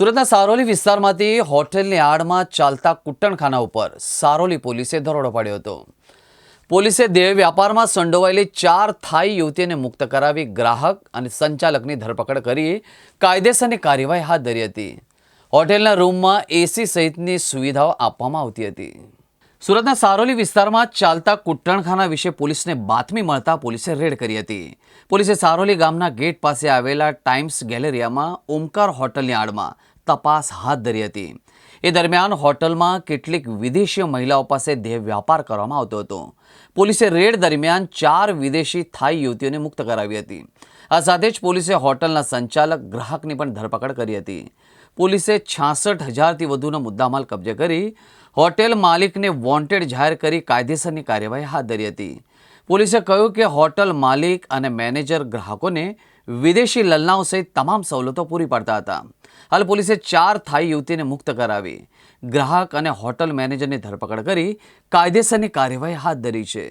સુરતના સારોલી વિસ્તારમાંથી હોટેલની આડમાં ચાલતા કુટ્ટણખાના ઉપર સારોલી પોલીસે દરોડો પાડ્યો હતો. પોલીસે દેહ વ્યાપારમાં સંડોવાયેલી ચાર થાઈ યુવતીને મુક્ત કરાવી ગ્રાહક અને સંચાલકની ધરપકડ કરી કાયદેસરની કાર્યવાહી હાથ ધરી હતી. હોટેલના રૂમમાં એસી સહિતની સુવિધાઓ આપવામાં આવતી હતી. સુરતના સારોલી વિસ્તારમાં ચાલતા કુટણખાના વિશે પોલીસને બાતમી મળતા પોલીસે રેડ કરી હતી. પોલીસે સારોલી ગામના ગેટ પાસે આવેલા ટાઈમ્સ ગેલેરિયામાં ઓમકાર હોટલની આડમાં તપાસ હાથ ધરી હતી. એ દરમિયાન હોટલમાં કેટલીક વિદેશી મહિલાઓ પાસે દેહ વ્યાપાર કરવામાં આવતો હતો. પોલીસે રેડ દરમિયાન ચાર વિદેશી થાઈ યુવતીઓને મુક્ત કરાવી હતી. આ સાથે જ પોલીસે હોટલના સંચાલક ગ્રાહકની પણ ધરપકડ કરી હતી. પોલીસે છાસઠ હજારથી વધુનો મુદ્દામાલ કબજે કરી હોટેલ માલિકને વોન્ટેડ જાહેર કરી કાયદેસરની કાર્યવાહી હાથ ધરી હતી. પોલીસે કહ્યું કે હોટલ માલિક અને મેનેજર ગ્રાહકોને વિદેશી લલનાઓ સહિત તમામ સવલતો પૂરી પાડતા હતા. હાલ પોલીસે ચાર થાઈ યુવતીને મુક્ત કરાવી. ગ્રાહક અને હોટલ મેનેજરની ધરપકડ કરી કાયદેસરની કાર્યવાહી હાથ ધરી છે.